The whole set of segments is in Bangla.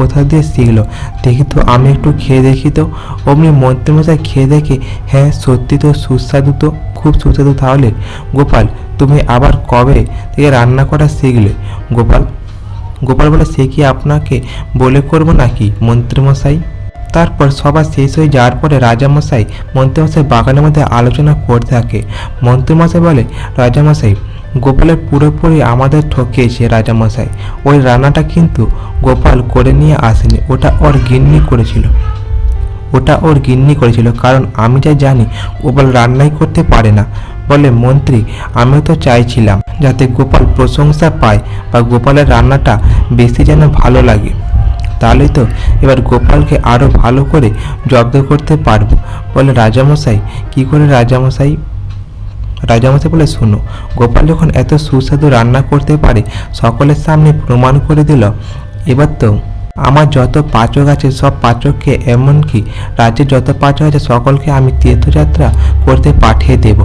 কোথা দিয়ে শিখলো? দেখি তো, আমি একটু খেয়ে দেখি তো। অমনি মন্ত্রীমশাই খেয়ে দেখে হ্যাঁ সত্যি তো সুস্বাদু তো, খুব সুস্বাদু তাহলে। গোপাল, তুমি আবার কবে থেকে রান্না করা শিখলে? গোপাল গোপাল বলে সে কি আপনাকে বলে করব নাকি, মন্ত্রীমশাই? তারপর সভা শেষ হয়ে যাওয়ার পরে রাজামশাই মন্ত্রীমশাই বাগানের মধ্যে আলোচনা করতে থাকে। মন্ত্রীমশাই বলে, রাজামশাই গোপালের পুরোপুরি আমাদের ঠকিয়েছে রাজামশাই। ওই রান্নাটা কিন্তু গোপাল করে নিয়ে আসেনি, ওটা ওর গিন্নি করেছিল। ওটা ওর গিন্নি করেছিল, কারণ আমি যা জানি গোপাল রান্নাই করতে পারে না। বলে, মন্ত্রী, আমিও তো চাইছিলাম যাতে গোপাল প্রশংসা পায় বা গোপালের রান্নাটা বেশি যেন ভালো লাগে। তাহলে তো এবার গোপালকে আরও ভালো করে জব্দ করতে পারব। বলে, রাজামশাই, কি করে রাজামশাই? রাজামশাই বলে, শুনো, গোপাল যখন এত সুস্বাদু রান্না করতে পারে, সকলের সামনে প্রমাণ করে দিল। এবার তো আমার যত পাচক আছে, সব পাচককে এমনকি রাজ্যের যত পাচক আছে, সকলকে আমি তীর্থযাত্রা করতে পাঠিয়ে দেব।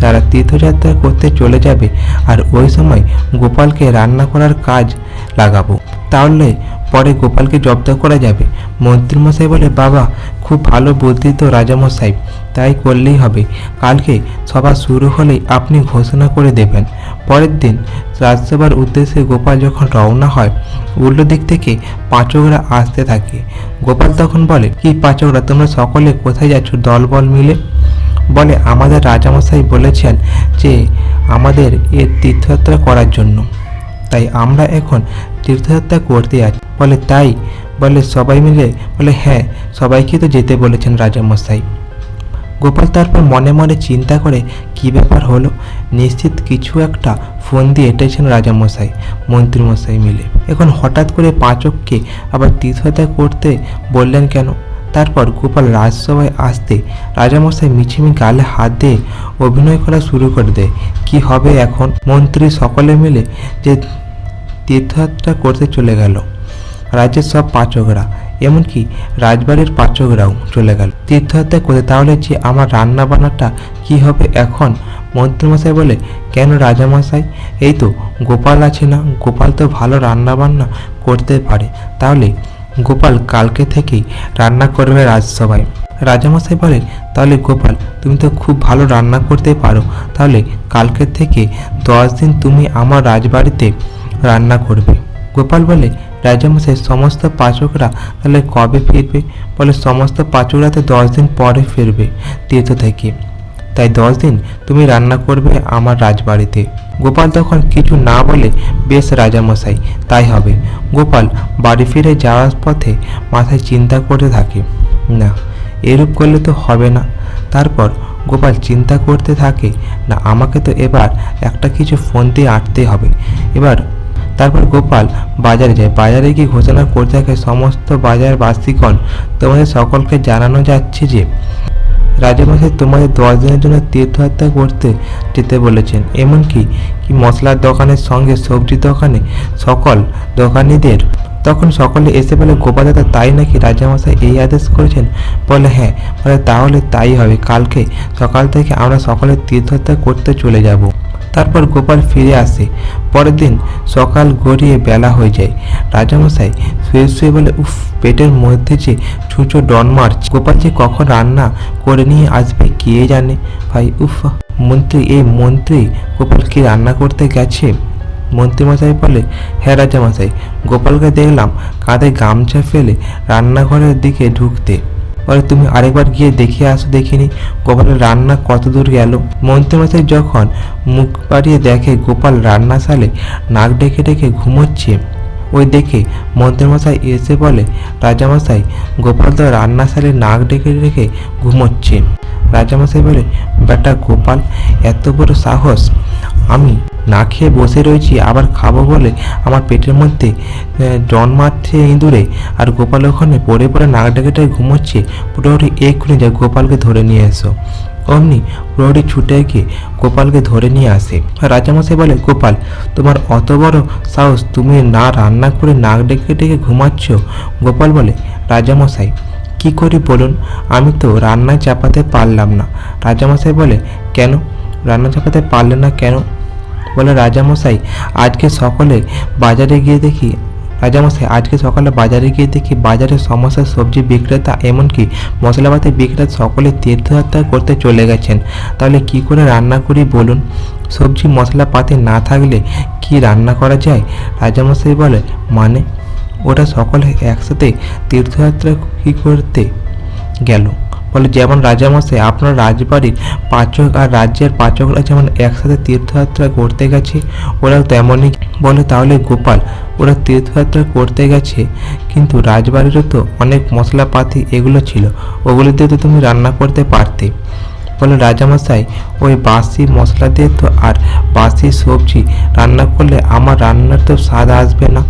তারা তীর্থযাত্রা করতে চলে যাবে, আর ওই সময় গোপালকে রান্না করার কাজ লাগাবো। তাহলে পরে গোপালকে জব্দ করা যাবে। মন্ত্রীমশাই বলে, বাবা, খুব ভালো বুদ্ধি তো রাজামশাই, তাই করলেই হবে। কালকে সভা শুরু হলেই আপনি ঘোষণা করে দেবেন। পরের দিন রাজসভার উদ্দেশ্যে গোপাল যখন রওনা হয়, উল্টো দিক থেকে পাঁচকরা আসতে থাকে। গোপাল তখন বলে, কি পাঁচকরা, তোমরা সকলে কোথায় যাচ্ছ দলবল মিলে? বলে, আমাদের রাজামশাই বলেছেন যে, আমাদের এ তীর্থযাত্রা করার জন্য। তাই আমরা এখন তীর্থযাত্রা করতে যাচ্ছি বলে, তাই? বলে, সবাই মিলে? বলে হ্যাঁ সবাইকে তো যেতে বলেছেন রাজামশাই। গোপাল তারপর মনে মনে চিন্তা করে, কি ব্যাপার হলো? নিশ্চিত কিছু একটা ফোন দিয়ে এটেছেন রাজামশাই, মন্ত্রীমশাই মিলে। এখন হঠাৎ করে পাঁচককে আবার তীর্থযাত্রা করতে বললেন কেন? তারপর গোপাল রাজসভায় আসতে রাজামশাই মিছিমি গালে হাত দিয়ে অভিনয় করা শুরু করে দেয়। কি হবে এখন? মন্ত্রী সকলে মিলে, যে তীর্থযাত্রা করতে চলে গেল। রাজ্যের সব পাচকরা, এমনকি রাজবাড়ির পাচকরাও চলে গেল। তীর্থযাত্রা করে তাহলে যে আমার রান্না বান্নাটা কি হবে এখন? মন্ত্রীমশাই বলে, কেন রাজামশাই? এই তো গোপাল আছে না, গোপাল তো ভালো রান্না বান্না করতে পারে। তাহলে গোপাল কালকে থেকেই রান্না করবে রাজসভায়। রাজামশাই বলে, তাহলে গোপাল, তুমি তো খুব ভালো রান্না করতে পারো। তাহলে কালকে থেকে দশ দিন তুমি আমার রাজবাড়িতে রান্না করবে। গোপাল বলে, রাজামশাই, সমস্ত পাচকরা তাহলে কবে ফিরবে? বলে, সমস্ত পাচকরা তো দশ দিন পরে ফিরবে তীর্থ থেকে। তাই দশ দিন তুমি রান্না করবে আমার রাজবাড়িতে। গোপাল তখন কিছু না বলে, বেশ রাজামশাই, তাই হবে। গোপাল বাড়ি ফিরে যাওয়ার পথে মাথায় চিন্তা করতে থাকে, না, এরূপ করলে তো হবে না। তারপর গোপাল চিন্তা করতে থাকে, না, আমাকে তো এবার একটা কিছু ফোন দিয়ে আটতে হবে। এবার তারপর গোপাল বাজারে যায়। বাজারে গিয়ে ঘোষণা করতে থাকে সমস্ত বাজার বাসিগণ তোমাদের সকলকে জানানো যাচ্ছে যে, রাজামশাই তোমাদের দশ দিনের জন্য তীর্থযাত্রা করতে যেতে বলেছেন। এমনকি কি মশলার দোকানের সঙ্গে সবজি দোকানে সকল দোকানিদের? তখন সকলে এসে বলে, গোপাল দাদা, তাই নাকি রাজামশাই এই আদেশ করেছেন? বলে হ্যাঁ। বলে, তাহলে তাই হবে। কালকে সকাল থেকে আমরা সকলে তীর্থযাত্রা করতে চলে যাব। তারপর গোপাল ফিরে আসে। পরের দিন সকাল গড়িয়ে বেলা হয়ে যায়। রাজামশাই শুয়ে শুয়ে বলে, উফ, পেটের মধ্যে যে ছুঁচো ডন মারছে। গোপাল যে কখন রান্না করে নিয়ে আসবে কে জানে? ভাই, উফ, মন্ত্রী এই মন্ত্রী গোপাল কি রান্না করতে গেছে? মন্ত্রীমশাই বলে হ্যাঁ রাজামশাই, গোপালকে দেখলাম কাঁধে গামছা ফেলে রান্নাঘরের দিকে ঢুকতে। বলে তুমি আরেকবার গিয়ে দেখে আসো দেখিনি গোপালের রান্না কত দূর গেল। মন্ত্রীমশাই যখন মুখ বাড়িয়ে দেখে গোপাল রান্নাশালে নাক ডেকে ডেকে ঘুমোচ্ছে, ওই দেখে মন্ত্রীমশাই এসে বলে, রাজামশাই, গোপাল তো রান্নাশালে নাক ডেকে ডেকে ঘুমোচ্ছে। রাজামশাই বলে, বেটা গোপাল, এত বড় সাহস আমি না খেয়ে বসে রয়েছি, আবার খাব বলে আমার পেটের মধ্যে জন মারছে ইঁদুরে আর গোপাল ওখানে পড়ে পড়ে নাক ডেকে ডেকে ঘুমোচ্ছে। পুরোপুরি এক্ষুনি যায় গোপালকে ধরে নিয়ে এসো। অমনি প্রহরী ছুটে গিয়ে গোপালকে ধরে নিয়ে আসে। রাজামশাই বলে, গোপাল, তোমার অত বড় সাহস, তুমি না রান্না করে নাক ডেকে ডেকে ঘুমাচ্ছ? গোপাল বলে, রাজামশাই, কি করি বলুন? আমি তো রান্নায় চাপাতে পারলাম না। রাজামশাই বলে, কেন? রান্না চাপাতে পারলে না কেন? বলে রাজামশাই, আজকে সকলে বাজারে গিয়ে দেখি, রাজামশাই, আজকে সকালে বাজারে গিয়ে দেখি বাজারে সমস্ত সবজি বিক্রেতা এমনকি মশলাপাতি বিক্রেতা সকলে তীর্থযাত্রা করতে চলে গেছেন। তাহলে কি করে রান্না করি বলুন? সবজি, মশলাপাতি না থাকলে কি রান্না করা যায়? রাজামশাই বলে মানে? ওরা সকলে একসাথে তীর্থযাত্রা কি করতে গেল? বলে যেমন রাজামশাই আপনার রাজবাড়ির পাচক আর রাজ্যের পাচকরা যেমন একসাথে তীর্থযাত্রা করতে গেছে, ওরাও তেমনই বলে, তাহলে গোপাল, ওরা তীর্থযাত্রা করতে গেছে, কিন্তু রাজবাড়িরও তো অনেক মশলাপাতি এগুলো ছিল, ওগুলো দিয়ে তো তুমি রান্না করতে পারতে। বলে রাজামশাই, ওই বাসি মশলা দিয়ে তো আর বাসি সবজি রান্না করলে আমার রান্নার তো স্বাদ আসবে না।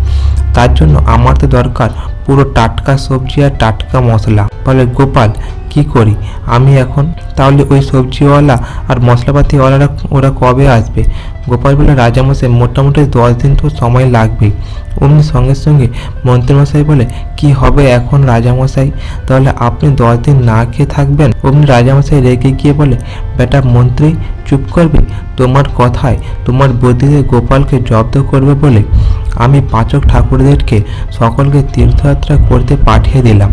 তার জন্য আমার তো দরকার পুরো টাটকা সবজি আর টাটকা মশলা। বলে, গোপাল কি করি? আমি এখন তাহলে ওই সবজিওয়ালা আর মশলাপাতিওয়ালারা ওরা কবে আসবে? গোপাল বলে, রাজামশাই, মোটামুটি দশ দিন তো সময় লাগবেই। অমনি সঙ্গে সঙ্গে মন্ত্রীমশাই বলে, কি হবে এখন রাজামশাই? তাহলে আপনি দশ দিন না খেয়ে থাকবেন? অমনি রাজামশাই রেগে গিয়ে বলে, বেটা মন্ত্রী, চুপ করবে? তোমার কথায়, তোমার বুদ্ধিতে গোপালকে জব্দ করবে বলে আমি পাচক ঠাকুরদেরকে সকলকে তীর্থযাত্রা করতে পাঠিয়ে দিলাম।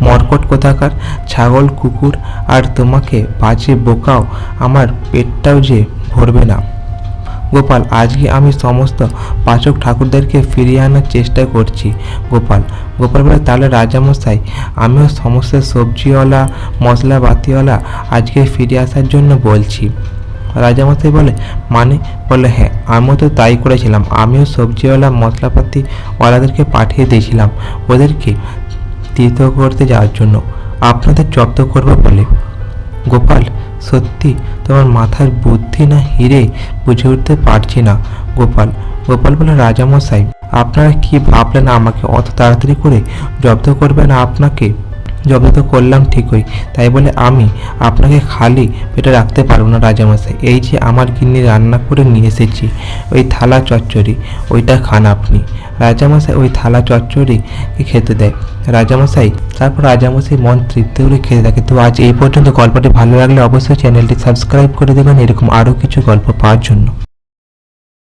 মর্কট কোথাকার, ছাগল, কুকুর, আর তোমাকে বাজে বোকাও আমার পেটটাও যে ভরবে না। গোপাল, আজকে আমি সমস্ত পাচক ঠাকুরদেরকে ফিরিয়ে আনার চেষ্টা করছি। গোপাল গোপাল বলে তাহলে রাজামশাই, আমিও সমস্ত সবজিওয়ালা, মশলাপাতিওয়ালা আজকে ফিরে আসার জন্য বলছি। রাজামশাই বলে মানে? বলে হ্যাঁ আমিও তো তাই করেছিলাম। আমিও সবজিওয়ালা মশলাপাতি ওয়ালাদেরকে পাঠিয়ে দিয়েছিলাম। ওদেরকে তীর্থ করতে যাওয়ার জন্য আপনাদের জব্দ করব বলে। গোপাল, সত্যি তোমার মাথার বুদ্ধি না হিরে বুঝে উঠতে পারছি না। গোপাল গোপাল বলে, রাজামশাই, আপনারা কি ভাবলেন আমাকে? অত তাড়াতাড়ি করে জব্দ করবেন আপনাকে? জব্দ তো করলাম ঠিকই, তাই বলে আমি আপনাকে খালি পেটে রাখতে পারব না রাজামশাই। এই যে আমার গিন্নি রান্না করে নিয়ে এসেছি, ওই থালা চচ্চড়ি, ওইটা খান আপনি। রাজামশাই ওই থালা চচ্চড়ি খেতে দেয়? রাজামশাই, তারপর রাজামশাই মন তৃপ্তি করে খেতে থাকে। তো আজ এই পর্যন্ত গল্পটি ভালো লাগলে অবশ্যই চ্যানেলটি সাবস্ক্রাইব করে দেবেন, এরকম আরও কিছু গল্প পাওয়ার জন্য।